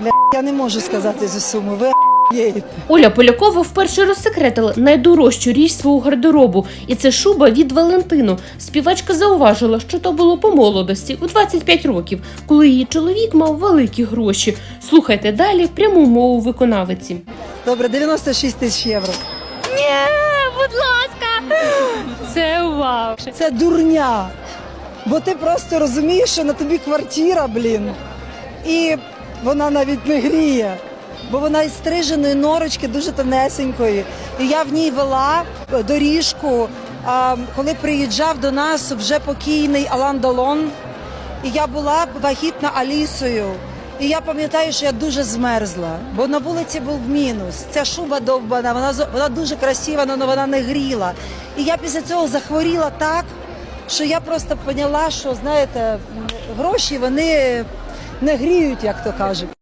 Бля, я не можу сказати цю суму. Ви. Оля Полякова вперше розсекретила найдорожчу річ свого гардеробу, і це шуба від Валентину. Співачка зауважила, що то було по молодості у 25 років, коли її чоловік мав великі гроші. Слухайте далі пряму мову виконавиці. Добре, 96 тисяч євро. Ні, будь ласка. Це вау. Це дурня. Бо ти просто розумієш, що на тобі квартира, блін. І вона навіть не гріє. Бо вона із стриженої норочки, дуже тонесенької. І я в ній вела доріжку, коли приїжджав до нас вже покійний Алан Далон. І я була вагітна Алісою. І я пам'ятаю, що я дуже змерзла, бо на вулиці був мінус. Ця шуба довбана, вона вона дуже красива, але вона не гріла. І я після цього захворіла так, що я просто поняла, що знаєте, гроші вони не гріють, як то кажуть.